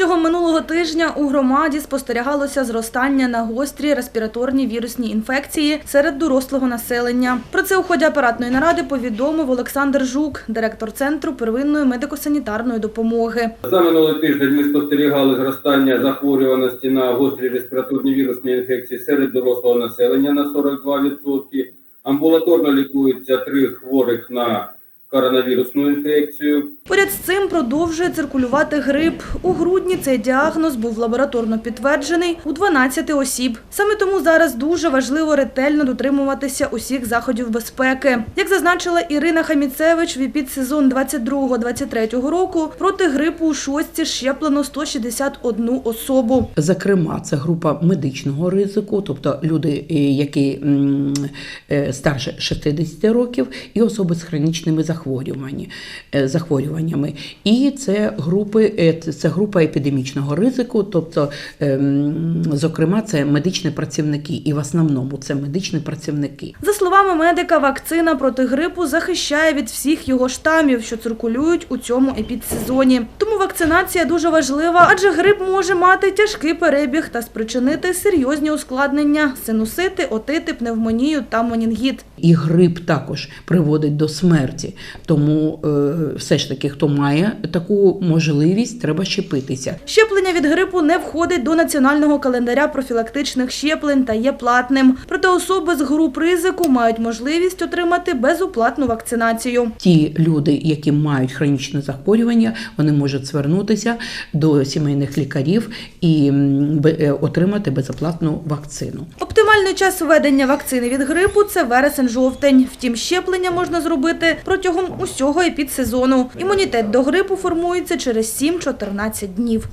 Протягом минулого тижня у громаді спостерігалося зростання на гострі респіраторні вірусні інфекції серед дорослого населення. Про це у ході апаратної наради повідомив Олександр Жук, директор центру первинної медико-санітарної допомоги. За минулий тиждень ми спостерігали зростання захворюваності на гострі респіраторні вірусні інфекції серед дорослого населення на 42%. Амбулаторно лікується три хворих на коронавірусну інфекцію. Поряд з цим продовжує циркулювати грип. У грудні цей діагноз був лабораторно підтверджений у 12 осіб. Саме тому зараз дуже важливо ретельно дотримуватися усіх заходів безпеки. Як зазначила Ірина Хаміцевич, в епідсезон 22-23 року проти грипу у шостці щеплено 161 особу. Зокрема, це група медичного ризику, тобто люди, е, які е, старше 60 років, і особи з хронічними захворюваннями. Захворюваннями. І це групи, е, це- група епідемічного ризику, тобто, ем, зокрема, це медичні працівники, і в основному це медичні працівники. За словами медика, вакцина проти грипу захищає від всіх його штамів, що циркулюють у цьому епідсезоні. Тому вакцинація дуже важлива, адже грип може мати тяжкий перебіг та спричинити серйозні ускладнення – синусити, отити, пневмонію та менінгіт. І грип також приводить до смерті. Тому е, все ж таки, хто має таку можливість, треба щепитися. Щеплення від грипу не входить до національного календаря профілактичних щеплень та є платним. Проте особи з груп ризику мають можливість отримати безоплатну вакцинацію. Ті люди, які мають хронічне захворювання, вони можуть звернутися до сімейних лікарів і е, отримати безоплатну вакцину. Оптимальний час введення вакцини від грипу це вересень-жовтень. Втім, щеплення можна зробити протягом усього епідсезону. Імунітет до грипу формується через 7-14 днів.